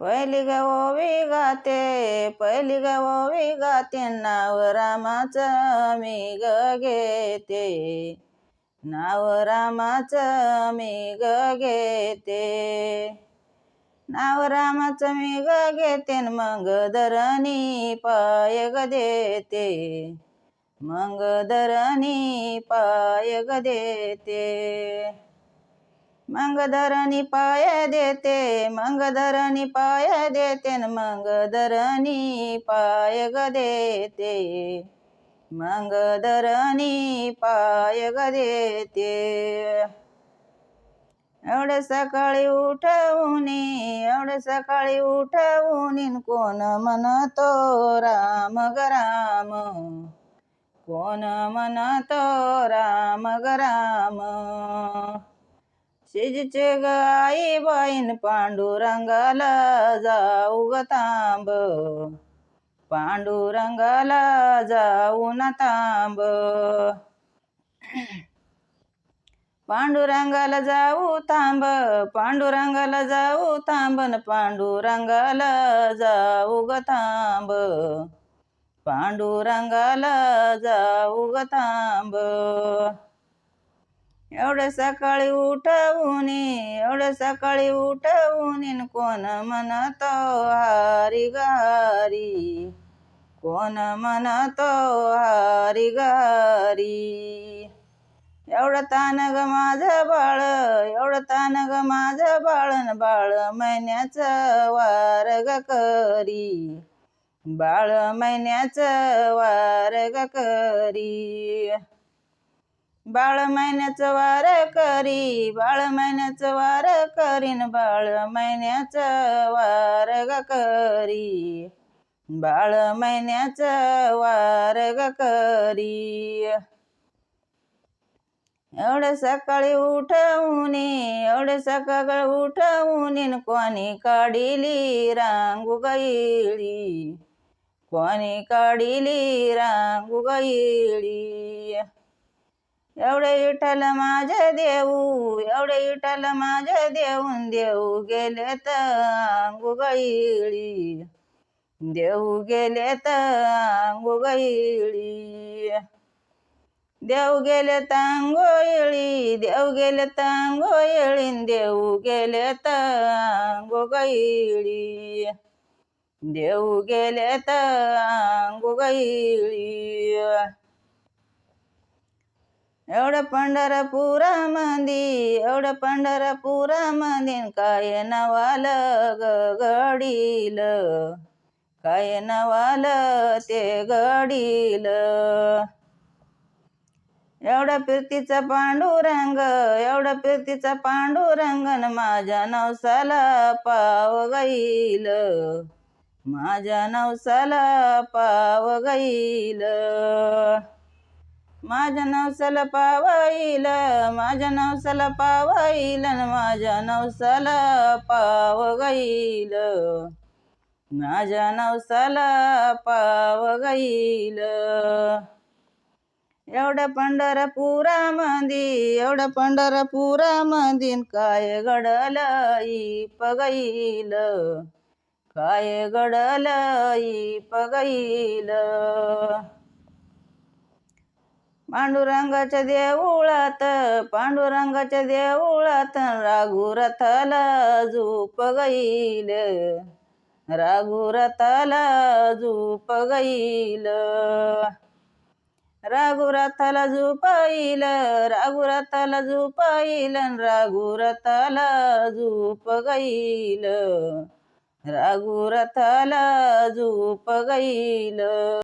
पहिली ग गाते पहिली ग गाते नाव रामाचं मी ग घेते. नाव रामाचं मी ग घेते. नाव रामाचं मी ग घेते मग धरणी पाय ग देते. मग धरणी पाय ग देते. मंगधरणी पाय देते मग धरणी पाय देते न मग धरणी पाय ग देते. मग धरणी पाय ग देते. एवढे सकाळी उठवून एवढे सकाळी उठवून कोण म्हणतो राम ग राम? कोण म्हणतो राम ग राम? शिजचे ग बाईन पांडुरंगाला जाऊ ग तांब. पांडुरंगाला जाऊ ना तांब. पांडुरंगाला जाऊ थांब पांडुरंगाला जाऊ थांबन पांडुरंगाला जाऊ ग थांब पांडुरंगाला जाऊ ग थांब एवढं सकाळी उठवून एवढं सकाळी उठवून कोण म्हणतो हारी गारी? कोण म्हणतो हारी गारी? एवढं तान ग माझं बाळ एवढं तान ग माझं बाळन बाळ महिन्याचं वार ग करी. बाळ महिन्याचं वार ग करी. बाळ महिन्याचं वार करी बाळ महिन्याचं वार करीन बाळ महिन्याचं वार ग करी. बाळ महिन्याचं वार ग करी. एवढं सकाळी उठवून एवढं सकाळ उठवून कोणी काढिली रांगू गईली कोणी काढिली रांगू गईली एवढे विठ्ठल माझे देऊ एवढे विठ्ठल माझे देऊन देऊ गेले तर अंगू देऊ गेले तर अंगू देव गेले तांगोळी देव गेले तांगोयळीन देऊ गेले तांगो देऊ गेले तांगो एवढं पंढरपुरा मंदी एवढं पंढरपुरा मंदीन काय नवाल गडील? काय नवाल ते गडील? एवढा फिरतीचा पांडुरंग एवढा फिरतीचा पांडुरंगन माझ्या नवसाला पाव गईल. माझ्या नवसाला पाव गईल. माझ्या नवसाला पावईल माझ्या नवसाला पावईल माझ्या नवसाला पाव गईल माझ्या नवसाला पाव गईल एवढं पंढरपुरा मंदी एवढं पंढरपुरा मंदीन काय घडल पगईल? काय घडल पगईल? पांडुरंगाच्या देऊळात पांडुरंगाच्या देऊळात राघुरथाला झोप गईल. राघुरथाला झोप गईल. राघुरथाला झोपाईल राघुरथाला झोपाईल राघुरथाला झोप गईल राघुरथाला झोप गईल.